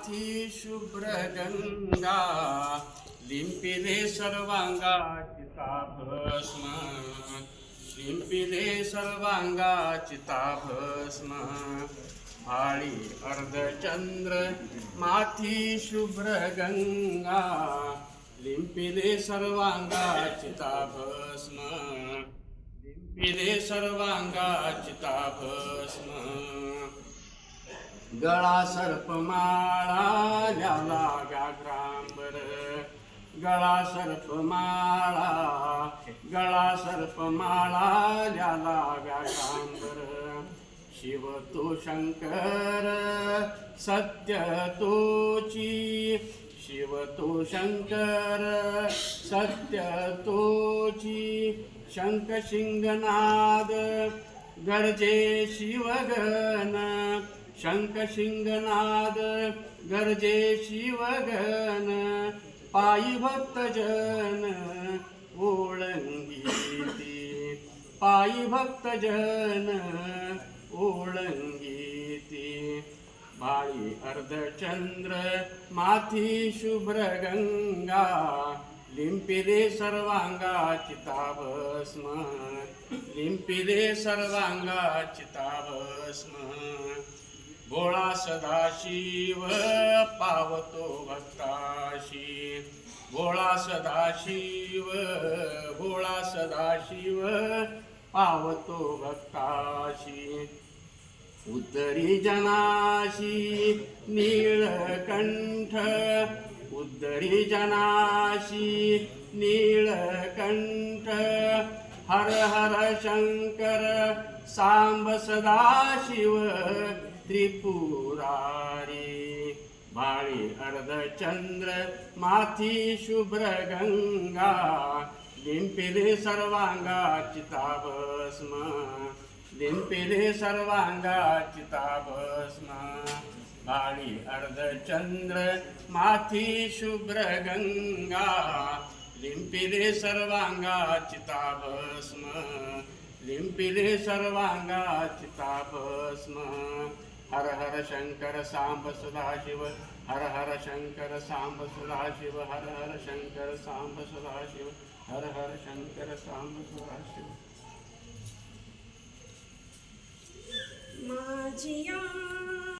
माथी शुभ्र गंगा लिंपिले सर्वांगाची चिताभस्म लिंपिले सर्वांगाची ताभस्म। भाळी अर्धचंद्र माथी शुभ्र गंगा लिंपिले सर्वांगाची ताभस्म। लिंपिले सर्वांगाची ताभस्म। गळा सर्पमाळा झाला व्याघ्रांबर गळा सर्पमाळा गळा सर्पमाळा झाला व्याघ्रांबर शिव तो शंकर सत्य तोची. शिव तो शंकर सत्य तोची. शंख शिंगनाद गरजे शिवगण. शंख गर्जे गरजे शिवगण पायी भक्तजन ओळंगीती पायी भक्तजन ओळंगीती बाळी अर्धचंद्र माथी शुभ्र गंगा लिंपिले सर्वांगा चिताभस्म। लिंपिले सर्वांगा चिताभस्म। भोळा सदाशिव पावतो भक्ताशी भोळा सदाशिव भोळा सदाशिव पावतो भक्ताशी उद्धरी जनाशी नीळकंठ उद्धरी जनाशी नीळकंठ हर हर शंकर सांब सदाशिव त्रिपुरारी बाळी अर्धचंद्र माथी शुभ्र गंगा लिंपिले सर्वांगा चिताभस्म लिंपिले सर्वांगा चिताभस्म बाळी अर्धचंद्र माथी शुभ्र गंगा लिंपिले सर्वांगा चिताभस्म लिंपिले सर्वांगा चिताभस्म हर हर शंकर सांब सदाशिव हर हर शंकर सांब सदाशिव हर हर शंकर सांब सदाशिव हर हर शंकर सांब सदाशिव माझी